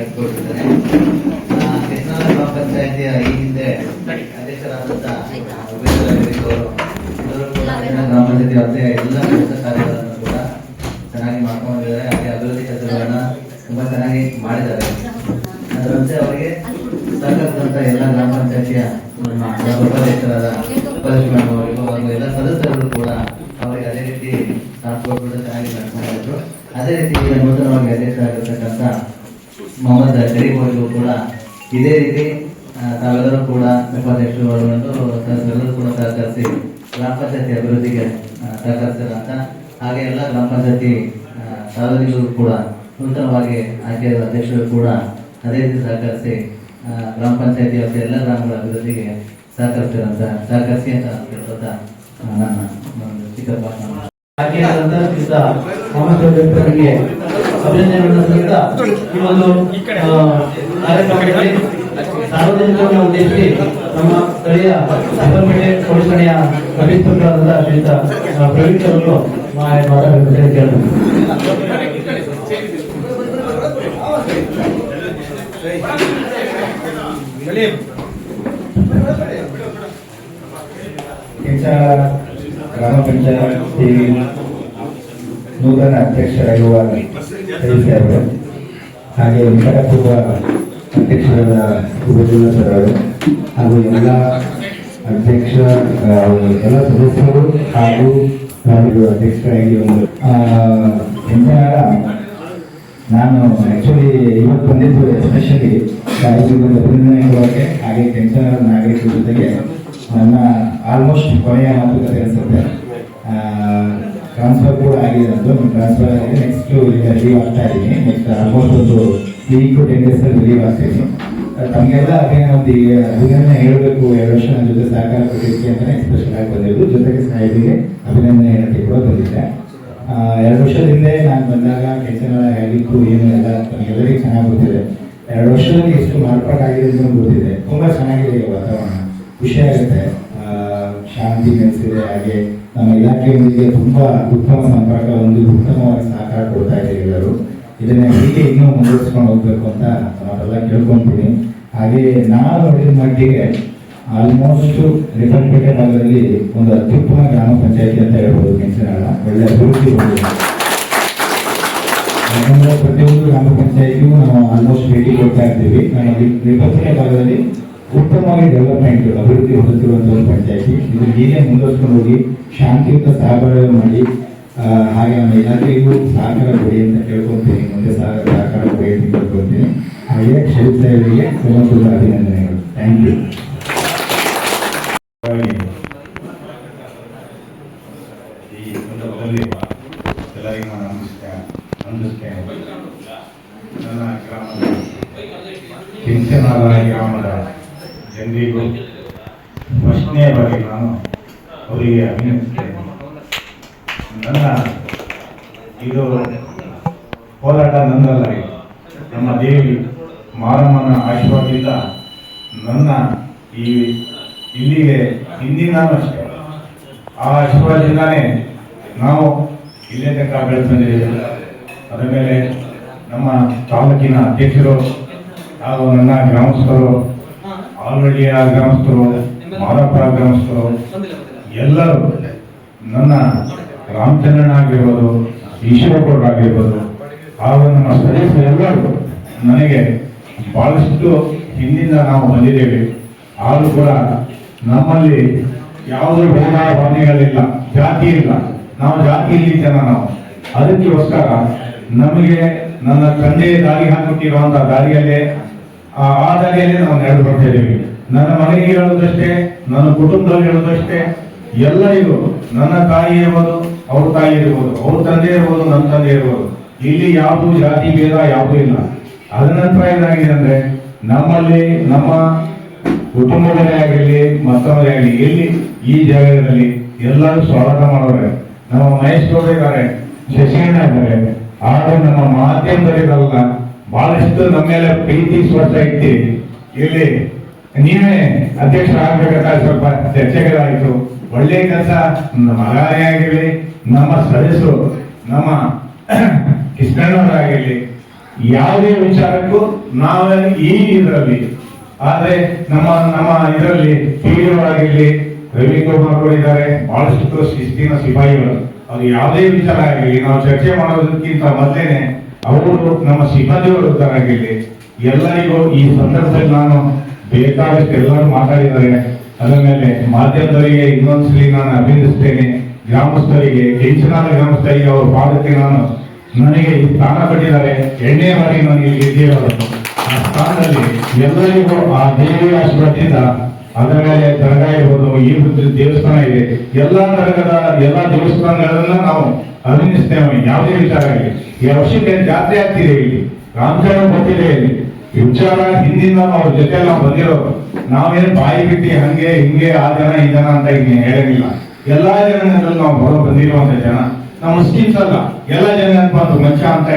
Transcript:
ಕರೆದುಕೊಳ್ತಿದ್ದಾರೆ ಕೃಷ್ಣ ಗ್ರಾಮ ಪಂಚಾಯತಿಯ ಈ ಹಿಂದೆ ಅಧ್ಯಕ್ಷರಾದಂತಹ ಗ್ರಾಮ ಪಂಚಾಯತಿ ವ್ಯಾಪ್ತಿಯ ಎಲ್ಲ ಕೆಲಸ ಕಾರ್ಯಗಳನ್ನು ಕೂಡ ಚೆನ್ನಾಗಿ ಮಾಡ್ಕೊಂಡಿದ್ದಾರೆ. ಹಾಗೆ ಅಭಿವೃದ್ಧಿ ಕೆಲಸಗಳನ್ನ ತುಂಬಾ ಚೆನ್ನಾಗಿ ಮಾಡಿದ್ದಾರೆ. ಅದರಂತೆ ಅವರಿಗೆ ಸಹಕರಿಸಿದಂತ ಎಲ್ಲ ಗ್ರಾಮ ಪಂಚಾಯತಿಯ ನಮ್ಮ ಉಪಾಧ್ಯಕ್ಷರಾದ ಎಲ್ಲ ಸದಸ್ಯರು ಕೂಡ ಅವರಿಗೆ ಅದೇ ರೀತಿ ಸಾಥ್ ಕೂಡ ಚೆನ್ನಾಗಿ ನಡ್ಕೊಂಡಿದ್ರು ಅದೇ ರೀತಿ ನೂತನವಾಗಿ ಅಧ್ಯಕ್ಷರಾಗಿರ್ತಕ್ಕಂಥ ಮೊಹಮ್ಮದ್ ಶರೀಫ್ ಅವರಿಗೂ ಕೂಡ ಇದೇ ರೀತಿ ತಾವೆಲ್ಲರೂ ಕೂಡ ಉಪಾಧ್ಯಕ್ಷರು ಒಳಗೊಂಡು ಸದಸ್ಯರೆಲ್ಲರೂ ಕೂಡ ಸಹಕರಿಸಿ ಗ್ರಾಮ ಪಂಚಾಯತಿ ಅಭಿವೃದ್ಧಿಗೆ ಸಹಕರಿಸಿದಂತ ಹಾಗೆ ಎಲ್ಲ ಗ್ರಾಮ ಪಂಚಾಯತಿ ಸಾರ್ವಜನಿಕರು ಕೂಡ ನೂತನವಾಗಿ ಆಯ್ಕೆಯಾದ ಅಧ್ಯಕ್ಷರು ಕೂಡ ಅದೇ ರೀತಿ ಸಹಕರಿಸಿ ಗ್ರಾಮ ಪಂಚಾಯತಿ ವ್ಯಾಪ್ತಿಯ ಎಲ್ಲ ಗ್ರಾಮಗಳ ಅಭಿವೃದ್ಧಿಗೆ ಸಹಕರಿಸಿದಂತ ಸಹಕರಿಸಿ ಅಂತ ಹೇಳ್ತಾ ನನ್ನ ಒಂದು ಚಿಕ್ಕ ಭಾಷಣ. ಆಯ್ಕೆಯಾದಂತ ಶ್ರೀಯುತ ಮೊಹಮ್ಮದ್ ಅವರಿಗೆ ಅಭಿನಂದನೆಗಳನ್ನು ಸಲ್ಲಿಸ್ತಾ ಈ ಒಂದು ಆ, ಕಾರ್ಯಕ್ರಮದಲ್ಲಿ ಸಾರ್ವಜನಿಕರನ್ನು ಉದ್ದೇಶಿಸಿ ನಮ್ಮ ಸ್ಥಳೀಯ ಸಂಬಂಧಪೇಟೆ ಪೊಲೀಸ್ ಠಾಣೆಯ ಅಭಿಸ್ತಕರಾದಂತಹ ಶ್ರೀಯುತ ಆ, ಪ್ರವೀಣ್ ಅವರು ಮಾ- ಮಾತಾಡಬೇಕಂತ ಕೇಳ್ತಾರೆ ಕೆಂಚಾಳ ಗ್ರಾಮ ಪಂಚಾಯತಿ ನೂತನ ಅಧ್ಯಕ್ಷರಾಗಿರುವ ಸದಸ್ಯ ಅವರು ಹಾಗೆ ನಿಕಟಪೂರ್ವ ಅಧ್ಯಕ್ಷರಾದ ಉಪಜಿಲ್ಲ ಸರ್ ಅವರು ಹಾಗೂ ಎಲ್ಲ ಅಧ್ಯಕ್ಷ ಎಲ್ಲ ಸದಸ್ಯರು ಹಾಗೂ ಅಧ್ಯಕ್ಷರಾಗಿ ಒಂದು ಆ, ನಾನು ಆ್ಯಕ್ಚುಲಿ ಇವತ್ತು ಬಂದಿದ್ದು ಎಸ್ಪೆಷಲಿ ರಾಯಚೂರಿನ ಅಭಿನಂದನೆಗಳಿಗೆ ಹಾಗೆ ಕೆಂಚನ ನಾಗರಿಕರ ಜೊತೆಗೆ ನನ್ನ ಆಲ್ಮೋಸ್ಟ್ ಕೊನೆಯ ಮಾತುಕತೆ ಅನಿಸುತ್ತೆ. ಟ್ರಾನ್ಸ್ಫರ್ ಕೂಡ ಆಗಿದೆ ನಂದು ಟ್ರಾನ್ಸ್ಫರ್ ಆಗಿದೆ. ನೆಕ್ಸ್ಟ್ ಈಗ ಲೀವ್ ಆಗ್ತಾ ಇದ್ದೀನಿ ನೆಕ್ಸ್ಟ್ ಆಲ್ಮೋಸ್ಟ್ ಒಂದು ವೀಕ್ ಟೆನ್ ಡೇಸ್ ಅಲ್ಲಿ ಲೀವ್ ಆಗ್ತೀನಿ ತಮಗೆಲ್ಲ ಅದೇ ಒಂದು ಅಭಿನಂದನೆ ಹೇಳಬೇಕು. ಎರಡು ವರ್ಷ ನನ್ನ ಜೊತೆ ಸಹಕಾರ ಕೊಟ್ಟಿದ್ದಕ್ಕೆ ಅಂತಲೇ ಎಕ್ಸ್ಪ್ರೆಷನ್ ಆಗಿ ಬಂದಿದ್ದು ಜೊತೆಗೆ ಸಾಹಿತಿಗೆ ಅಭಿನಂದನೆ ಹೇಳಕ್ಕೆ ಕೂಡ ಬಂದಿದ್ದೆ. ಎರಡು ವರ್ಷದ ಹಿಂದೆ ನಾನು ಬಂದಾಗ ಕೆಲಸ ಹೇಳಿಕ್ಕು ಏನು ಎಲ್ಲ ತಮಗೆಲ್ಲರಿಗೂ ಚೆನ್ನಾಗಿ ಗೊತ್ತಿದೆ. ಎರಡು ವರ್ಷದಲ್ಲಿ ಎಷ್ಟು ಮಾರ್ಪಾಟಾಗಿದೆ ಅಂತ ಗೊತ್ತಿದೆ. ತುಂಬ ಚೆನ್ನಾಗಿದೆ ವಾತಾವರಣ. ಖುಷಿ ಆಗುತ್ತೆ. ಆ, ಶಾಂತಿ ನೆಲೆಸಿದೆ. ಹಾಗೆ ನಮ್ಮ ಇಲಾಖೆಯೊಂದಿಗೆ ತುಂಬಾ ಉತ್ತಮ ಸಂಪರ್ಕ ಒಂದು ಉತ್ತಮವಾಗಿ ಸಹಕಾರ ಕೊಡ್ತಾ ಇದೆ ಎಲ್ಲರೂ. ಇದನ್ನ ಹೀಗೆ ಇನ್ನೂ ಮುಂದುವರಿಸ್ಕೊಂಡು ಹೋಗ್ಬೇಕು ಅಂತ ನಾವೆಲ್ಲ ಕೇಳ್ಕೊಂತೀನಿ. ಹಾಗೆ ನಾನು ನೋಡಿದ ಮಟ್ಟಿಗೆ ಆಲ್ಮೋಸ್ಟ್ ರಿಫನ್ಪೇಟೆ ಭಾಗದಲ್ಲಿ ಒಂದು ಅತ್ಯುತ್ತಮ ಗ್ರಾಮ ಪಂಚಾಯತಿ ಅಂತ ಹೇಳ್ಬೋದು ಕೆಂಚನಾಳ ಒಳ್ಳೆ ಅಭಿವೃದ್ಧಿ ಯಾಕಂದ್ರೆ ಪ್ರತಿಯೊಂದು ಗ್ರಾಮ ಪಂಚಾಯತಿಗೂ ನಾವು ಆಲ್ಮೋಸ್ಟ್ ಭೇಟಿ ಕೊಡ್ತಾ ಇರ್ತೀವಿ ನಮ್ಮ ರಿಫನ್ಪೇಟೆ ಭಾಗದಲ್ಲಿ ಉತ್ತಮವಾಗಿ ಡೆವಲಪ್ಮೆಂಟ್ ಅಭಿವೃದ್ಧಿ ಹೊಂದುತ್ತಿರುವಂತಹ ಒಂದು ಪಂಚಾಯತಿ. ಇದು ಹೀಗೆ ಮುಂದುವರ್ಸ್ಕೊಂಡು ಹೋಗಿ ಶಾಂತಿಯುತ ಸಹಬಾಳ್ವೆ ಮಾಡಿ ಹಾಗೆ ನಮ್ಮ ಇಲಾಖೆಗೂ ಸಹಕಾರ ಕೊಡಿ ಅಂತ ಕೇಳ್ಕೊತೀನಿ. ಮುಂದೆ ಸಹ ಸಹಕಾರ ಕೊಡಿ ಅಂತ ಕೇಳ್ಕೊತೀನಿ. ಹಾಗೆ ಶರೀಫ್ ಸಾಹೇಬರಿಗೆ ಅಭಿನಂದನೆಗಳು. ಥ್ಯಾಂಕ್ ಯು ಗ್ರಾಮದ ಕಿಂಚನಾಲ ಗ್ರಾಮದ ಜನರಿಗೂ ಪ್ರಶ್ನೆಯ ಬಗ್ಗೆ ನಾನು ಅವರಿಗೆ ಅಭಿನಂದಿಸ್ತೇನೆ ನನ್ನ, ಇದು ಹೋರಾಟ ನನ್ನಲ್ಲ. ನಮ್ಮ ದೇವಿ ಮಾರಮ್ಮನ ಆಶೀರ್ವಾದದಿಂದ ನನ್ನ ಈ ಇಲ್ಲಿಗೆ ಹಿಂದಿನ ಅಷ್ಟೇ. ಆ ಆಶೀರ್ವಾದದಿಂದಾನೇ ನಾವು ಇಲ್ಲೇ ತನಕ ಬೆಳೆದು ಅದರ ಮೇಲೆ ನಮ್ಮ ತಾಲೂಕಿನ ಅಧ್ಯಕ್ಷರು ಹಾಗೂ ನನ್ನ ಗ್ರಾಮಸ್ಥರು ಆಲ್ರೆಡಿಯ ಗ್ರಾಮಸ್ಥರು ಮಾರಪ್ಪರ ಗ್ರಾಮಸ್ಥರು ಎಲ್ಲರೂ ನನ್ನ ರಾಮಚಂದ್ರನ ಆಗಿರ್ಬೋದು ಈಶ್ವರಗೌಡ ಆಗಿರ್ಬೋದು ಹಾಗೂ ನಮ್ಮ ಸದಸ್ಯರು ಎಲ್ಲರೂ ನನಗೆ ಬಹಳಷ್ಟು ಹಿಂದಿನಿಂದ ನಾವು ಬಂದಿದ್ದೇವೆ. ಆದರೂ ಕೂಡ ನಮ್ಮಲ್ಲಿ ಯಾವುದೇ ಭೇದ ಭಾವನೆಗಳಿಲ್ಲ ಜಾತಿ ಇಲ್ಲ. ನಾವು ಜಾತಿಯಲ್ಲಿ ಜನ ನಾವು. ಅದಕ್ಕೋಸ್ಕರ ನಮಗೆ ನನ್ನ ತಂದೆ ದಾರಿ ಹಾಕುತ್ತಿರುವಂತಹ ದಾರಿಯಲ್ಲೇ ಆ ಆ ನಾವು ನಡೆದು ಬರ್ತಾ ನನ್ನ ಮನೆಗೆ ಹೇಳೋದಷ್ಟೇ, ನನ್ನ ಕುಟುಂಬದಲ್ಲಿ ಹೇಳೋದಷ್ಟೇ, ಎಲ್ಲರಿಗೂ ನನ್ನ ತಾಯಿ ಇರ್ಬೋದು, ಅವ್ರ ತಾಯಿ ಇರ್ಬೋದು, ಅವ್ರ ತಂದೆ ಇರ್ಬೋದು, ನನ್ನ ತಂದೆ ಇರ್ಬೋದು. ಇಲ್ಲಿ ಯಾವುದು ಜಾತಿ ಭೇದ ಯಾವುದೂ ಇಲ್ಲ. ಅದರ ನಂತರ ಏನಾಗಿದೆ ಅಂದ್ರೆ, ನಮ್ಮಲ್ಲಿ, ನಮ್ಮ ಕುಟುಂಬದಲ್ಲೇ ಆಗಿರಲಿ ಮತ್ತೊಂದೇ ಆಗಲಿ ಎಲ್ಲಿ ಈ ಜಾಗದಲ್ಲಿ ಎಲ್ಲರೂ ಸ್ವಾಗತ ಮಾಡೋರೆ, ನಮ್ಮ ಮಹೇಶ್ ಇದ್ದಾರೆ ಶಶಿಯಣ್ಣ ಇದ್ದಾರೆ, ಆದರೆ ನಮ್ಮ ಮಾಧ್ಯಮದಲ್ಲಿರಲ್ಲ ಬಹಳಷ್ಟು ನಮ್ಮ ಮೇಲೆ ಪ್ರೀತಿ ಸ್ವಚ್ಛ ಐತಿ ಇಲ್ಲಿ ನೀವೇ ಅಧ್ಯಕ್ಷ ಆಗ್ಬೇಕಂತ ಸ್ವಲ್ಪ ಚರ್ಚೆಗಳಾಯಿತು. ಒಳ್ಳೆ ಕೆಲಸ ಮಗಾನೇ ಆಗಿರಲಿ, ನಮ್ಮ ಸದಸ್ಯರು, ನಮ್ಮ ಕೃಷ್ಣನವರಾಗಿರ್ಲಿ ಯಾವುದೇ ವಿಚಾರಕ್ಕೂ ನಾವೇ ಈ ಇದರಲ್ಲಿ. ಆದ್ರೆ ನಮ್ಮ ನಮ್ಮ ಇದರಲ್ಲಿ ಟಿವಿ ರವಿ ಕುಮಾರ್ ಇದ್ದಾರೆ, ಬಹಳಷ್ಟು ಶಿಸ್ತಿನ ಸಿಪಾಯಿಗಳು. ಅದು ಯಾವುದೇ ವಿಚಾರ ಆಗಿರಲಿ, ನಾವು ಚರ್ಚೆ ಮಾಡೋದಕ್ಕಿಂತ ಮೊದಲೇನೆ ಅವರು ನಮ್ಮ ಸಿಬ್ಬಂದಿಗಳು ಇದ್ದಾರಾಗಿರ್ಲಿ ಎಲ್ಲರಿಗೂ ಈ ಸಂದರ್ಭದಲ್ಲಿ ನಾನು ಬೇಕಾದಷ್ಟು ಎಲ್ಲರೂ ಮಾತಾಡಿದ್ದಾರೆ. ಅದರ ಮೇಲೆ ಮಾಧ್ಯಮದವರಿಗೆ ಇನ್ನೊಂದ್ಸಲಿ ನಾನು ಅಭಿನಂದಿಸ್ತೇನೆ. ಗ್ರಾಮಸ್ಥರಿಗೆ ಕೆಂಚನಾದ ಗ್ರಾಮಸ್ಥರಿಗೆ ಅವರು ಪಾದಕ್ಕೆ ನಾನು ನನಗೆ ಈ ಸ್ಥಾನ ಕೊಟ್ಟಿದ್ದಾರೆ. ಎಣ್ಣೆ ಮಾಡಿ ನಾನು ಇಲ್ಲಿ ಗೆದ್ದಿರೋದು ಆ ಸ್ಥಾನದಲ್ಲಿ ಎಲ್ಲರಿಗೂ ಆ ದೇವಿಯ ಆಶೀರ್ವಾದದಿಂದ ಅದರ ಮೇಲೆ ದರ್ಗಾ ಈ ಒಂದು ದೇವಸ್ಥಾನ ಇದೆ ಎಲ್ಲಾ ತರಹದ ಎಲ್ಲಾ ದೇವಸ್ಥಾನಗಳನ್ನ ನಾವು ಅಭಿನಯಿಸ್ತೇವೆ ಯಾವುದೇ ವಿಚಾರ ಈ ವರ್ಷಕ್ಕೆ ಜಾತ್ರೆ ಆಗ್ತಿದೆ ಇಲ್ಲಿ. ರಾಮಚಂದ್ರ ಬಂದಿದೆ ಇಲ್ಲಿ. ಈ ವಿಚಾರ ಹಿಂದಿನ ನಾವು ಜೊತೆ ನಾವು ಬಂದಿರೋದು. ನಾವೇನು ಬಾಯಿ ಬಿಟ್ಟು ಹಂಗೆ, ಹಿಂಗೆ, ಆ ಜನ, ಈ ಜನ ಅಂತ ಹೇಳಂಗಿಲ್ಲ ಎಲ್ಲಾ ಜನಗಳಲ್ಲಿ ನಾವು ಹೊರ ಬಂದಿರುವಂತ ಜನ. ನಮ್ಮ ಮುಸ್ಲಿಮ್ಸ್ ಅಲ್ಲ. ಎಲ್ಲಾ ಜನ ಅಂತ ಮಂಚ ಅಂತ